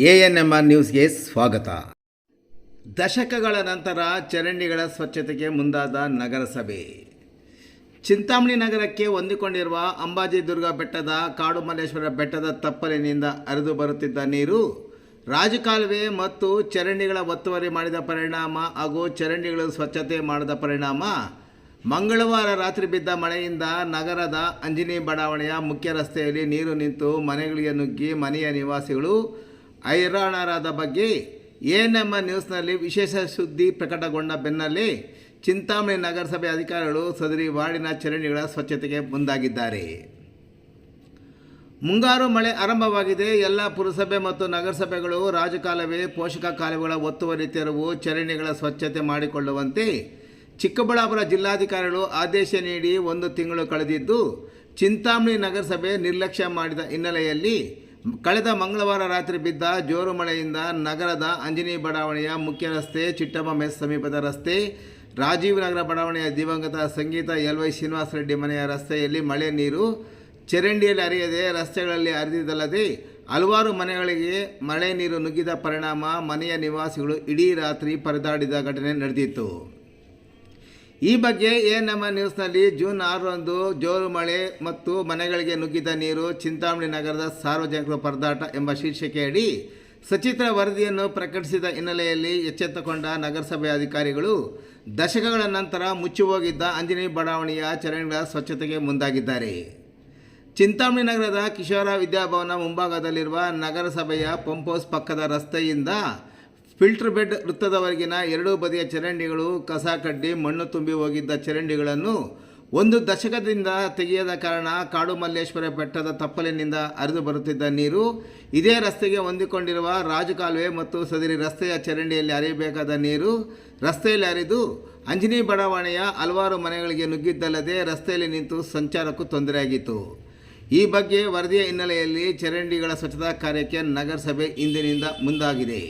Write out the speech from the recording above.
A N M R ನ್ಯೂಸ್ಗೆ ಸ್ವಾಗತ. ದಶಕಗಳ ನಂತರ ಚರಂಡಿಗಳ ಸ್ವಚ್ಛತೆಗೆ ಮುಂದಾದ ನಗರಸಭೆ. ಚಿಂತಾಮಣಿ ನಗರಕ್ಕೆ ಹೊಂದಿಕೊಂಡಿರುವ ಅಂಬಾಜಿ ದುರ್ಗ ಬೆಟ್ಟದ ಕಾಡು ಮಲ್ಲೇಶ್ವರ ಬೆಟ್ಟದ ತಪ್ಪಲಿನಿಂದ ಹರಿದು ಬರುತ್ತಿದ್ದ ನೀರು, ರಾಜಕಾಲುವೆ ಮತ್ತು ಚರಂಡಿಗಳ ಒತ್ತುವರಿ ಮಾಡಿದ ಪರಿಣಾಮ ಹಾಗೂ ಚರಂಡಿಗಳು ಸ್ವಚ್ಛತೆ ಮಾಡಿದ ಪರಿಣಾಮ, ಮಂಗಳವಾರ ರಾತ್ರಿ ಬಿದ್ದ ಮಳೆಯಿಂದ ನಗರದ ಅಂಜನಿ ಬಡಾವಣೆಯ ಮುಖ್ಯ ರಸ್ತೆಯಲ್ಲಿ ನೀರು ನಿಂತು ಮನೆಗಳಿಗೆ ನುಗ್ಗಿ ಮನೆಯ ನಿವಾಸಿಗಳು ಹೈರಾಣರಾದ ಬಗ್ಗೆ ಎಎನ್ಎಂ ನ್ಯೂಸ್ನಲ್ಲಿ ವಿಶೇಷ ಸುದ್ದಿ ಪ್ರಕಟಗೊಂಡ ಬೆನ್ನಲ್ಲೇ ಚಿಂತಾಮಣಿ ನಗರಸಭೆ ಅಧಿಕಾರಿಗಳು ಸದರಿ ವಾರ್ಡಿನ ಚರಂಡಿಗಳ ಸ್ವಚ್ಛತೆಗೆ ಮುಂದಾಗಿದ್ದಾರೆ. ಮುಂಗಾರು ಮಳೆ ಆರಂಭವಾಗಿದೆ. ಎಲ್ಲ ಪುರಸಭೆ ಮತ್ತು ನಗರಸಭೆಗಳು ರಾಜಕಾಲವೇ ಪೋಷಕ ಕಾಲುವೆಗಳ ಒತ್ತುವರಿ ತೆರವು, ಚರಂಡಿಗಳ ಸ್ವಚ್ಛತೆ ಮಾಡಿಕೊಳ್ಳುವಂತೆ ಚಿಕ್ಕಬಳ್ಳಾಪುರ ಜಿಲ್ಲಾಧಿಕಾರಿಗಳು ಆದೇಶ ನೀಡಿ ಒಂದು ತಿಂಗಳು ಕಳೆದಿದ್ದು, ಚಿಂತಾಮಣಿ ನಗರಸಭೆ ನಿರ್ಲಕ್ಷ್ಯ ಮಾಡಿದ ಹಿನ್ನೆಲೆಯಲ್ಲಿ ಕಳೆದ ಮಂಗಳವಾರ ರಾತ್ರಿ ಬಿದ್ದ ಜೋರು ಮಳೆಯಿಂದ ನಗರದ ಅಂಜನಿ ಬಡಾವಣೆಯ ಮುಖ್ಯ ರಸ್ತೆ, ಚಿಟ್ಟಮ್ಮ ಮೆಸ್ ಸಮೀಪದ ರಸ್ತೆ, ರಾಜೀವ್ ನಗರ ಬಡಾವಣೆಯ ದಿವಂಗತ ಸಂಗೀತ ಎಲ್ ವೈ ಶ್ರೀನಿವಾಸ ರೆಡ್ಡಿ ಮನೆಯ ರಸ್ತೆಯಲ್ಲಿ ಮಳೆ ನೀರು ಚರಂಡಿಯಲ್ಲಿ ಹರಿಯದೆ ರಸ್ತೆಗಳಲ್ಲಿ ಹರಿದಿದ್ದಲ್ಲದೆ ಹಲವಾರು ಮನೆಗಳಿಗೆ ಮಳೆ ನೀರು ನುಗ್ಗಿದ ಪರಿಣಾಮ ಮನೆಯ ನಿವಾಸಿಗಳು ಇಡೀ ರಾತ್ರಿ ಪರದಾಡಿದ ಘಟನೆ ನಡೆದಿತ್ತು. ಈ ಬಗ್ಗೆ ಎ ನಮ್ಮ ನ್ಯೂಸ್ನಲ್ಲಿ ಜೂನ್ ಆರರಂದು ಜೋರು ಮಳೆ ಮತ್ತು ಮನೆಗಳಿಗೆ ನುಗ್ಗಿದ ನೀರು ಚಿಂತಾಮಣಿ ನಗರದ ಸಾರ್ವಜನಿಕರ ಪರದಾಟ ಎಂಬ ಶೀರ್ಷಿಕೆಯಡಿ ಸಚಿತ್ರ ವರದಿಯನ್ನು ಪ್ರಕಟಿಸಿದ ಹಿನ್ನೆಲೆಯಲ್ಲಿ ಎಚ್ಚೆತ್ತುಕೊಂಡ ನಗರಸಭೆ ಅಧಿಕಾರಿಗಳು ದಶಕಗಳ ನಂತರ ಮುಚ್ಚಿ ಹೋಗಿದ್ದ ಅಂಜನಿ ಬಡಾವಣೆಯ ಚರಂಡಿಗಳ ಸ್ವಚ್ಛತೆಗೆ ಮುಂದಾಗಿದ್ದಾರೆ. ಚಿಂತಾಮಣಿ ನಗರದ ಕಿಶೋರ ವಿದ್ಯಾಭವನ ಮುಂಭಾಗದಲ್ಲಿರುವ ನಗರಸಭೆಯ ಪಂಪ್ ಪಕ್ಕದ ರಸ್ತೆಯಿಂದ ಫಿಲ್ಟರ್ ಬೆಡ್ ವೃತ್ತದವರೆಗಿನ ಎರಡೂ ಬದಿಯ ಚರಂಡಿಗಳು ಕಸ ಕಡ್ಡಿ, ಮಣ್ಣು ತುಂಬಿ ಹೋಗಿದ್ದ ಚರಂಡಿಗಳನ್ನು ಒಂದು ದಶಕದಿಂದ ತೆಗೆಯದ ಕಾರಣ ಕಾಡು ಮಲ್ಲೇಶ್ವರ ಬೆಟ್ಟದ ತಪ್ಪಲಿನಿಂದ ಹರಿದು ಬರುತ್ತಿದ್ದ ನೀರು ಇದೇ ರಸ್ತೆಗೆ ಹೊಂದಿಕೊಂಡಿರುವ ರಾಜಕಾಲುವೆ ಮತ್ತು ಸದರಿ ರಸ್ತೆಯ ಚರಂಡಿಯಲ್ಲಿ ಹರಿಯಬೇಕಾದ ನೀರು ರಸ್ತೆಯಲ್ಲಿ ಹರಿದು ಅಂಜನಿ ಬಡಾವಣೆಯ ಹಲವಾರು ಮನೆಗಳಿಗೆ ನುಗ್ಗಿದ್ದಲ್ಲದೆ ರಸ್ತೆಯಲ್ಲಿ ನಿಂತು ಸಂಚಾರಕ್ಕೂ ತೊಂದರೆಯಾಗಿತ್ತು. ಈ ಬಗ್ಗೆ ವರದಿಯ ಹಿನ್ನೆಲೆಯಲ್ಲಿ ಚರಂಡಿಗಳ ಸ್ವಚ್ಛತಾ ಕಾರ್ಯಕ್ಕೆ ನಗರಸಭೆ ಇಂದಿನಿಂದ ಮುಂದಾಗಿದೆ.